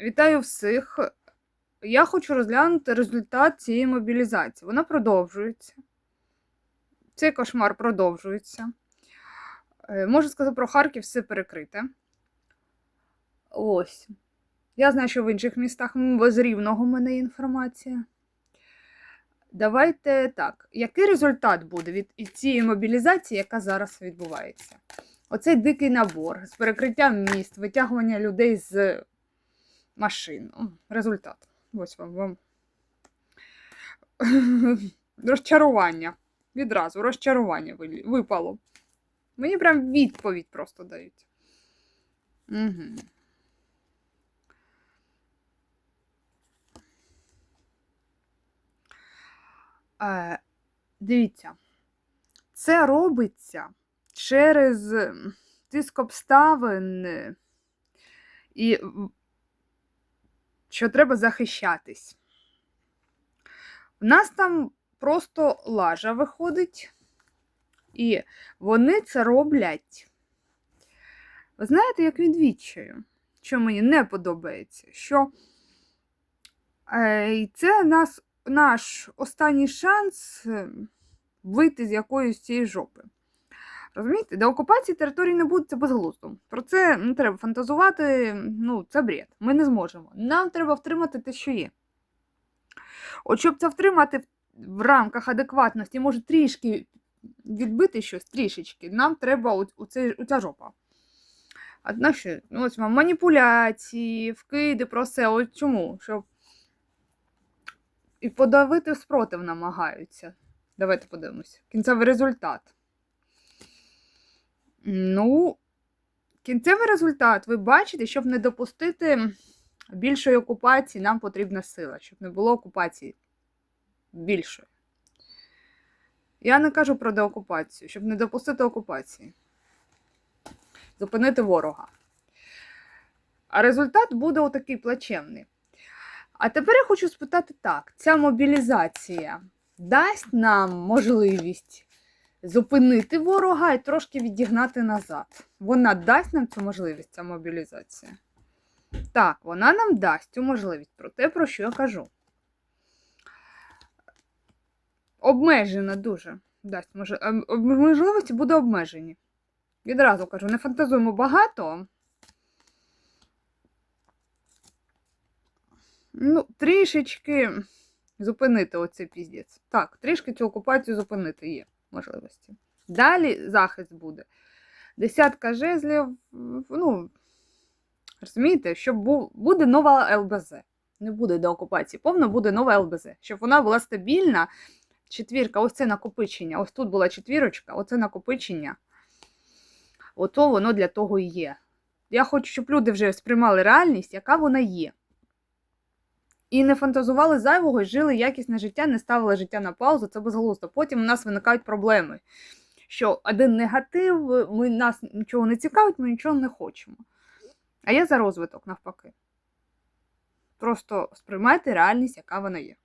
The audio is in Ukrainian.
Вітаю всіх. Я хочу розглянути результат цієї мобілізації. Вона продовжується. Цей кошмар продовжується. Е, Можу сказати про Харків все перекрите. Ось. Я знаю, що в інших містах м, з рівного в мене інформація. Давайте так. Який результат буде від цієї мобілізації, яка зараз відбувається? Оцей дикий набор з перекриттям міст, витягування людей з машин. О, Результат. Ось вам. вам. Розчарування. Відразу розчарування випало. Мені прям відповідь просто дають. Угу. Е, дивіться, це робиться через тиск обставин і що треба захищатись. У нас там просто лажа виходить, і вони це роблять. Ви знаєте, як відвідчаю, що мені не подобається, що е, це нас, наш останній шанс е, вийти з якоїсь цієї жопи. Розумієте, до окупації території не буде це безглуздо. Про це не треба фантазувати, ну, це бред. Ми не зможемо. Нам треба втримати те, що є. От щоб це втримати в, рамках адекватності, може трішки відбити щось, трішечки, нам треба у, у, жопа. На що? Ну, ось вам маніпуляції, вкиди про все. От чому? Щоб і подавити спротив намагаються. Давайте подивимося. Кінцевий результат. Ну, кінцевий результат, ви бачите, щоб не допустити більшої окупації, нам потрібна сила, щоб не було окупації більшої. Я не кажу про деокупацію, щоб не допустити окупації. Зупинити ворога. А результат буде отакий плачевний. А тепер я хочу спитати так: ця мобілізація дасть нам можливість зупинити ворога і трошки відігнати назад. Вона дасть нам цю можливість, ця мобілізація. Так, вона нам дасть цю можливість про те, про що я кажу. Обмежена дуже. Дасть може... ем, можливості буде обмежені. Відразу кажу, не фантазуємо багато. Ну, трішечки зупинити оцей піздець. Так, трішки цю окупацію зупинити є можливості. Далі захист буде. Десятка жезлів, ну, розумієте, щоб був, буде нова ЛБЗ. Не буде до окупації, повно буде нова ЛБЗ. Щоб вона була стабільна. Четвірка, ось це накопичення. Ось тут була четвірочка, оце накопичення. Ото воно для того і є. Я хочу, щоб люди вже сприймали реальність, яка вона є. І не фантазували зайвого жили якісне життя, не ставили життя на паузу, це безглуздо. Потім у нас виникають проблеми. Що один негатив, ми, нас нічого не цікавить, ми нічого не хочемо. А я за розвиток навпаки. Просто сприймайте реальність, яка вона є.